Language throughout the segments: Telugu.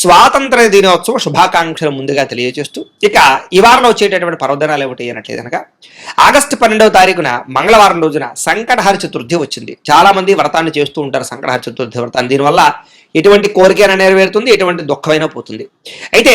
స్వాతంత్ర దినోత్సవ శుభాకాంక్షలు ముందుగా తెలియజేస్తూ ఇక ఈ వారంలో వచ్చేటటువంటి పర్వదినాలు ఏమిటి అనట్లేదు కనుక ఆగస్టు పన్నెండవ తారీఖున మంగళవారం రోజున సంకటహర చతుర్థి వచ్చింది. చాలా మంది వ్రతాన్ని చేస్తూ ఉంటారు సంకటహర చతుర్థి వ్రతాన్ని. దీనివల్ల ఎటువంటి కోరికైనా నెరవేరుతుంది ఎటువంటి దుఃఖమైనా పోతుంది. అయితే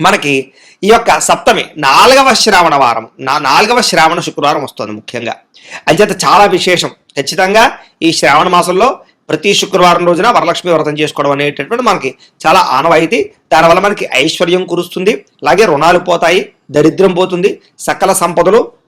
మనకి ఈ యొక్క సప్తమి నాలుగవ శ్రావణ వారం నా నాలుగవ శ్రావణ శుక్రవారం వస్తుంది ముఖ్యంగా. అంచేత చాలా విశేషం. ఖచ్చితంగా ఈ శ్రావణ మాసంలో ప్రతి శుక్రవారం రోజున వరలక్ష్మి వ్రతం చేసుకోవడం అనేటటువంటి మనకి చాలా ఆనవాయితీ. దానివల్ల మనకి ఐశ్వర్యం కురుస్తుంది. అలాగే రుణాలు పోతాయి దరిద్రం పోతుంది సకల సంపదలు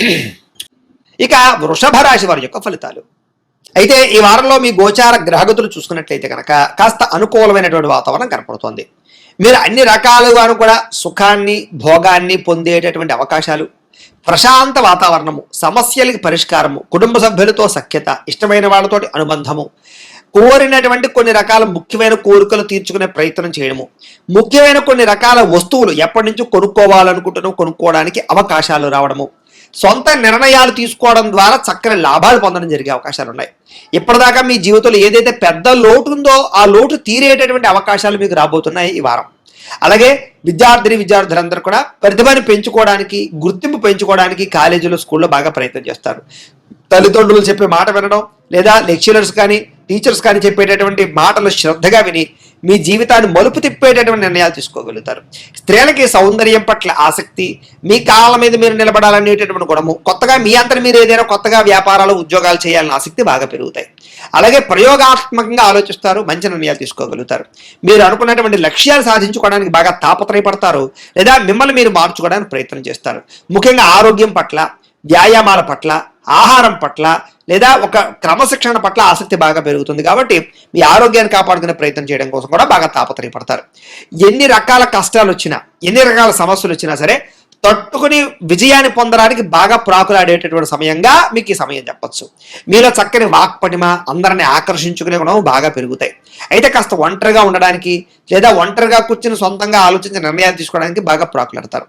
ఇక వృషభ రాశి వారి యొక్క ఫలితాలు. అయితే ఈ వారంలో మీ గోచార గ్రహగతులు చూసుకున్నట్లయితే కనుక కాస్త అనుకూలమైనటువంటి వాతావరణం కనపడుతోంది. మీరు అన్ని రకాలుగాను కూడా సుఖాన్ని భోగాన్ని పొందేటటువంటి అవకాశాలు ప్రశాంత వాతావరణము సమస్యలకి పరిష్కారము కుటుంబ సభ్యులతో సఖ్యత ఇష్టమైన వాళ్ళతోటి అనుబంధము కోరినటువంటి కొన్ని రకాల ముఖ్యమైన కోరికలు తీర్చుకునే ప్రయత్నం చేయడము ముఖ్యమైన కొన్ని రకాల వస్తువులు ఎప్పటి నుంచో కొనుక్కోవాలనుకుంటున్నాం కొనుక్కోవడానికి అవకాశాలు రావడము సొంత నిర్ణయాలు తీసుకోవడం ద్వారా చక్కని లాభాలు పొందడం జరిగే అవకాశాలు ఉన్నాయి. ఇప్పటిదాకా మీ జీవితంలో ఏదైతే పెద్ద లోటు ఉందో ఆ లోటు తీరేటటువంటి అవకాశాలు మీకు రాబోతున్నాయి ఈ వారం. అలాగే విద్యార్థిని విద్యార్థులందరూ కూడా ప్రతిభను పెంచుకోవడానికి గుర్తింపు పెంచుకోవడానికి కాలేజీలో స్కూల్లో బాగా ప్రయత్నం చేస్తారు. తల్లిదండ్రులు చెప్పే మాట వినడం లేదా లెక్చరర్స్ కానీ టీచర్స్ కానీ చెప్పేటటువంటి మాటలు శ్రద్ధగా విని మీ జీవితాన్ని మలుపు తిప్పేటటువంటి నిర్ణయాలు తీసుకోగలుగుతారు. స్త్రీలకి సౌందర్యం పట్ల ఆసక్తి మీ కాళ్ళ మీద మీరు నిలబడాలనేటటువంటి గుణము కొత్తగా మీ అంతటి మీరు ఏదైనా కొత్తగా వ్యాపారాలు ఉద్యోగాలు చేయాలని ఆసక్తి బాగా పెరుగుతాయి. అలాగే ప్రయోగాత్మకంగా ఆలోచిస్తారు మంచి నిర్ణయాలు తీసుకోగలుగుతారు. మీరు అనుకున్నటువంటి లక్ష్యాలు సాధించుకోవడానికి బాగా తాపత్రయపడతారు లేదా మిమ్మల్ని మీరు మార్చుకోవడానికి ప్రయత్నం చేస్తారు. ముఖ్యంగా ఆరోగ్యం పట్ల వ్యాయామాల పట్ల ఆహారం పట్ల లేదా ఒక క్రమశిక్షణ పట్ల ఆసక్తి బాగా పెరుగుతుంది కాబట్టి మీ ఆరోగ్యాన్ని కాపాడుకునే ప్రయత్నం చేయడం కోసం కూడా బాగా తాపత్రయపడతారు. ఎన్ని రకాల కష్టాలు వచ్చినా ఎన్ని రకాల సమస్యలు వచ్చినా సరే తట్టుకుని విజయాన్ని పొందడానికి బాగా ప్రాకులాడేటటువంటి సమయంగా మీకు ఈ సమయం చెప్పచ్చు. మీలో చక్కని వాక్పటిమ అందరిని ఆకర్షించుకునే గుణం బాగా పెరుగుతాయి. అయితే కాస్త ఒంటరిగా ఉండడానికి లేదా ఒంటరిగా కూర్చుని సొంతంగా ఆలోచించి నిర్ణయాలు తీసుకోవడానికి బాగా ప్రాకులాడతారు.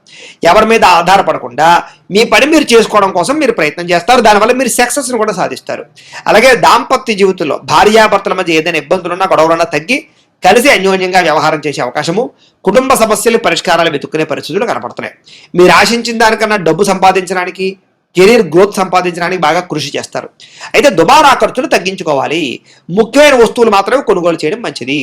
ఎవరి మీద ఆధారపడకుండా మీ పని మీరు చేసుకోవడం కోసం మీరు ప్రయత్నం చేస్తారు. దానివల్ల మీరు సక్సెస్ని కూడా సాధిస్తారు. అలాగే దాంపత్య జీవితంలో భార్యాభర్తల మధ్య ఏదైనా ఇబ్బందులున్నా గొడవలున్నా తగ్గి కలిసి అన్యోన్యంగా వ్యవహారం చేసే అవకాశము కుటుంబ సమస్యలు పరిష్కారాలు వెతుక్కునే పరిస్థితులు కనపడుతున్నాయి. మీరు ఆశించిన దానికన్నా డబ్బు సంపాదించడానికి కెరీర్ గ్రోత్ సంపాదించడానికి బాగా కృషి చేస్తారు. అయితే దుబారా ఖర్చులు తగ్గించుకోవాలి. ముఖ్యమైన వస్తువులు మాత్రమే కొనుగోలు చేయడం మంచిది.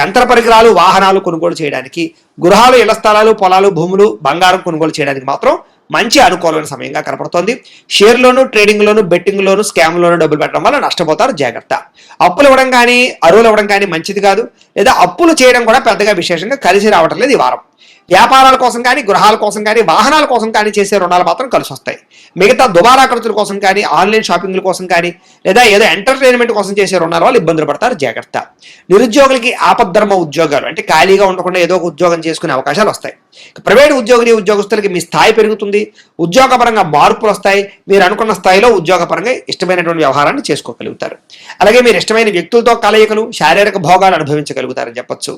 యంత్ర పరికరాలు వాహనాలు కొనుగోలు చేయడానికి గృహాలు ఇళ్ళ స్థలాలు పొలాలు భూములు బంగారం కొనుగోలు చేయడానికి మాత్రం మంచి అనుకూలమైన సమయంగా కనపడుతోంది. షేర్లోను ట్రేడింగ్లోను బెట్టింగ్లోను స్కామ్లోను డబ్బులు పెట్టడం వల్ల నష్టపోతారు. జాగ్రత్త. అప్పులు ఇవ్వడం కానీ అరువులు ఇవ్వడం కానీ మంచిది కాదు. లేదా అప్పులు చేయడం కూడా పెద్దగా విశేషంగా కలిసి రావటం లేదు ఈ వారం. వ్యాపారాల కోసం కానీ గృహాల కోసం కానీ వాహనాల కోసం కానీ చేసే రుణాలు మాత్రం కలిసి వస్తాయి. మిగతా దుబారా ఖర్చుల కోసం కానీ ఆన్లైన్ షాపింగ్ల కోసం కానీ లేదా ఏదో ఎంటర్టైన్మెంట్ కోసం చేసే రుణాల వాళ్ళు ఇబ్బందులు పడతారు జాగ్రత్త. నిరుద్యోగులకి ఆపద్ధర్మ ఉద్యోగాలు అంటే ఖాళీగా ఉండకుండా ఏదో ఒక ఉద్యోగం చేసుకునే అవకాశాలు వస్తాయి. ప్రైవేట్ ఉద్యోగిని ఉద్యోగస్తులకి మీ స్థాయి పెరుగుతుంది ఉద్యోగపరంగా మార్పులు వస్తాయి మీరు అనుకున్న స్థాయిలో ఉద్యోగపరంగా ఇష్టమైనటువంటి వ్యవహారాన్ని చేసుకోగలుగుతారు. అలాగే మీరు ఇష్టమైన వ్యక్తులతో కలయికలు శారీరక భోగాలు అనుభవించగలుగుతారని చెప్పొచ్చు.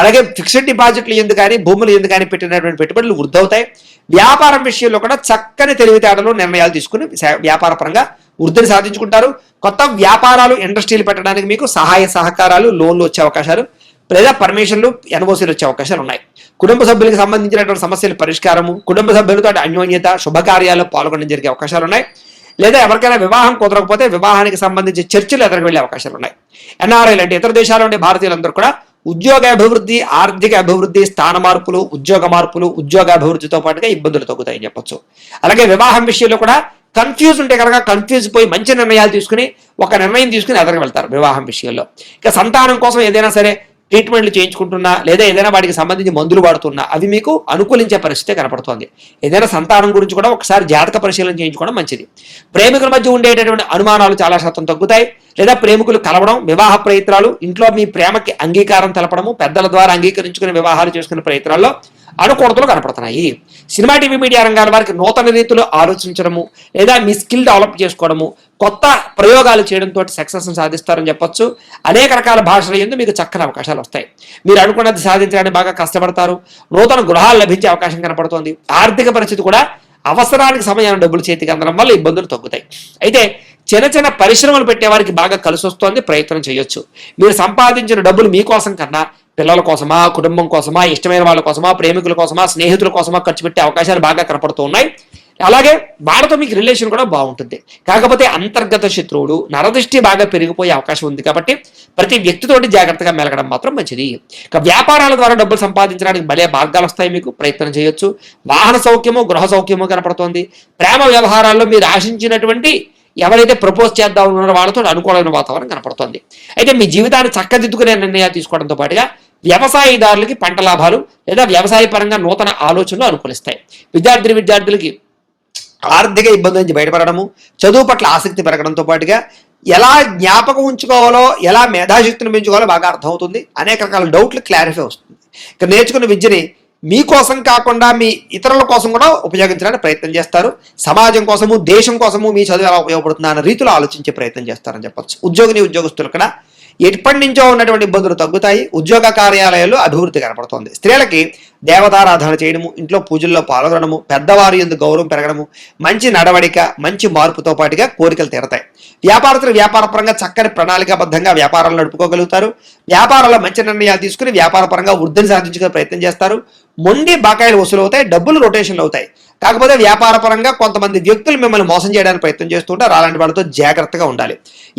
అలాగే ఫిక్స్డ్ డిపాజిట్లు ఎందుకు కానీ భూములు ఎందుకు కానీ పెట్టినటువంటి పెట్టుబడులు వృద్ధవుతాయి. వ్యాపారం విషయంలో కూడా చక్కని తెలివితేటలు నిర్ణయాలు తీసుకుని వ్యాపార పరంగా వృద్ధిని సాధించుకుంటారు. కొత్త వ్యాపారాలు ఇండస్ట్రీలు పెట్టడానికి మీకు సహాయ సహకారాలు లోన్లు వచ్చే అవకాశాలు లేదా పర్మిషన్లు ఎన్ఓసీలు వచ్చే అవకాశాలు ఉన్నాయి. కుటుంబ సభ్యులకు సంబంధించినటువంటి సమస్యల పరిష్కారము కుటుంబ సభ్యులతో అన్యోన్యత శుభకార్యాల్లో పాల్గొనడం జరిగే అవకాశాలు ఉన్నాయి. లేదా ఎవరికైనా వివాహం కుదరకపోతే వివాహానికి సంబంధించి చర్చలు ఎదురుకు వెళ్ళే అవకాశాలు ఉన్నాయి. ఎన్ఆర్ఐలు అంటే ఇతర దేశాల నుండి భారతీయులందరూ కూడా ఉద్యోగ అభివృద్ధి ఆర్థిక అభివృద్ధి స్థాన మార్పులు ఉద్యోగ మార్పులు ఉద్యోగ అభివృద్ధితో పాటుగా ఇబ్బందులు తగ్గుతాయని చెప్పొచ్చు. అలాగే వివాహం విషయంలో కూడా కన్ఫ్యూజ్ ఉంటే కనుక కన్ఫ్యూజ్ పోయి మంచి నిర్ణయాలు తీసుకుని ఒక నిర్ణయం తీసుకుని ఎదరికి వెళ్తారు వివాహం విషయంలో. ఇక సంతానం కోసం ఏదైనా సరే ట్రీట్మెంట్లు చేయించుకుంటున్నా లేదా ఏదైనా వాటికి సంబంధించి మందులు వాడుతున్నా అవి మీకు అనుకూలించే పరిస్థితి కనపడుతోంది. ఏదైనా సంతానం గురించి కూడా ఒకసారి జాతక పరిశీలన చేయించుకోవడం మంచిది. ప్రేమికుల మధ్య ఉండేటటువంటి అనుమానాలు చాలా శాతం తగ్గుతాయి. లేదా ప్రేమికులు కలవడం వివాహ ప్రయత్నాలు ఇంట్లో మీ ప్రేమకి అంగీకారం తెలపడము పెద్దల ద్వారా అంగీకరించుకుని వివాహాలు చేసుకునే ప్రయత్నాల్లో అనుకూలతలు కనపడుతున్నాయి. సినిమా టీవీ మీడియా రంగాల వారికి నూతన రీతిలో ఆలోచించడము లేదా మీ స్కిల్ డెవలప్ చేసుకోవడము కొత్త ప్రయోగాలు చేయడంతో సక్సెస్ సాధిస్తారని చెప్పొచ్చు. అనేక రకాల భాషల ఎందు మీకు చక్కని అవకాశాలు వస్తాయి. మీరు అనుకున్నది సాధించడానికి బాగా కష్టపడతారు. నూతన గృహాలు లభించే అవకాశం కనపడుతోంది. ఆర్థిక పరిస్థితి కూడా అవసరానికి సమయాన్ని డబ్బులు చేతికి అందడం వల్ల ఇబ్బందులు తగ్గుతాయి. అయితే చిన్న చిన్న పరిశ్రమలు పెట్టే వారికి బాగా కలిసి వస్తుంది ప్రయత్నం చేయొచ్చు. మీరు సంపాదించిన డబ్బులు మీకోసం కన్నా పిల్లల కోసమా కుటుంబం కోసమా ఇష్టమైన వాళ్ళ కోసమా ప్రేమికుల కోసమా స్నేహితుల కోసమా ఖర్చు పెట్టే అవకాశాలు బాగా కనపడుతూ ఉన్నాయి. అలాగే వాళ్ళతో మీకు రిలేషన్ కూడా బాగుంటుంది. కాకపోతే అంతర్గత శత్రువుడు నరదృష్టి బాగా పెరిగిపోయే అవకాశం ఉంది కాబట్టి ప్రతి వ్యక్తితోటి జాగ్రత్తగా మెలగడం మాత్రం మంచిది. ఇక వ్యాపారాల ద్వారా డబ్బులు సంపాదించడానికి భలే మార్గాలు వస్తాయి మీకు. ప్రయత్నం చేయొచ్చు. వాహన సౌఖ్యము గృహ సౌఖ్యము కనపడుతోంది. ప్రేమ వ్యవహారాల్లో మీరు ఆశించినటువంటి ఎవరైతే ప్రపోజ్ చేద్దాం ఉన్నారో వాళ్ళతో అనుకూలమైన వాతావరణం కనపడుతుంది. అయితే మీ జీవితాన్ని చక్కదిద్దుకునే నిర్ణయాలు తీసుకోవడంతో పాటుగా వ్యవసాయదారులకి పంట లాభాలు లేదా వ్యవసాయ పరంగా నూతన ఆలోచనలు అనుకూలిస్తాయి. విద్యార్థి విద్యార్థులకి ఆర్థిక ఇబ్బంది నుంచి బయటపడడము చదువు పట్ల ఆసక్తి పెరగడంతో పాటుగా ఎలా జ్ఞాపకం ఉంచుకోవాలో ఎలా మేధాశక్తిని పెంచుకోవాలో బాగా అర్థమవుతుంది. అనేక రకాల డౌట్లు క్లారిఫై వస్తుంది. ఇక నేర్చుకున్న విద్యని మీకోసం కాకుండా మీ ఇతరుల కోసం కూడా ఉపయోగించడానికి ప్రయత్నం చేస్తారు. సమాజం కోసము దేశం కోసము మీ చదువు ఎలా ఉపయోగపడుతుందా అన్న రీతిలో ఆలోచించే ప్రయత్నం చేస్తారని చెప్పొచ్చు. ఉద్యోగిని ఉద్యోగస్తులు కూడా ఎప్పటి నుంచో ఉన్నటువంటి ఇబ్బందులు తగ్గుతాయి. ఉద్యోగ కార్యాలయాల్లో అభివృద్ధి కనపడుతోంది. స్త్రీలకి దేవతారాధన చేయడము ఇంట్లో పూజల్లో పాల్గొనడము పెద్దవారి ఎందుకు గౌరవం పెరగడము మంచి నడవడిక మంచి మార్పుతో పాటుగా కోరికలు తీరతాయి. వ్యాపారస్తులు వ్యాపారపరంగా చక్కని ప్రణాళికాబద్ధంగా వ్యాపారాలు నడుపుకోగలుగుతారు. వ్యాపారాల్లో మంచి నిర్ణయాలు తీసుకుని వ్యాపారపరంగా వృద్ధిని సాధించుకునే ప్రయత్నం చేస్తారు. మొండి బకాయిలు వసూలు అవుతాయి డబ్బులు రొటేషన్లు అవుతాయి. కాకపోతే వ్యాపార పరంగా కొంతమంది వ్యక్తులు మిమ్మల్ని మోసం చేయడానికి ప్రయత్నం చేస్తుంటారు. అలాంటి వాళ్ళతో జాగ్రత్తగా ఉండాలి.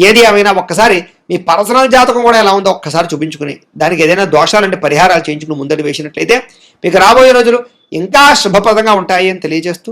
ఏది ఏమైనా ఒక్కసారి మీ పర్సనల్ జాతకం కూడా ఎలా ఉందో ఒక్కసారి చూపించుకుని దానికి ఏదైనా దోషాలంటే పరిహారాలు చేయించుకుని ముందడి వేసినట్లయితే మీకు రాబోయే రోజులు ఇంకా శుభప్రదంగా ఉంటాయి అని తెలియజేస్తూ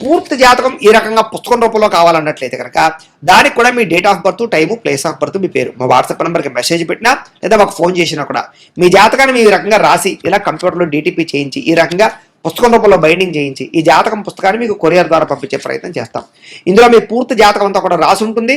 పూర్తి జాతకం ఈ రకంగా పుస్తకం రూపంలో కావాలన్నట్లయితే కనుక దానికి కూడా మీ date of birth time place of birth మీ పేరు. మా వాట్సాప్ నెంబర్కి మెసేజ్ పెట్టినా లేదా మాకు ఫోన్ చేసినా కూడా మీ జాతకాన్ని మీ రకంగా రాసి ఇలా కంప్యూటర్లో డీటీపీ చేయించి ఈ రకంగా పుస్తకం రూపంలో బైండింగ్ చేయించి ఈ జాతకం పుస్తకాన్ని మీకు కొరియర్ ద్వారా పంపించే ప్రయత్నం చేస్తాం. ఇందులో మీ పూర్తి జాతకం అంతా కూడా రాసి ఉంటుంది.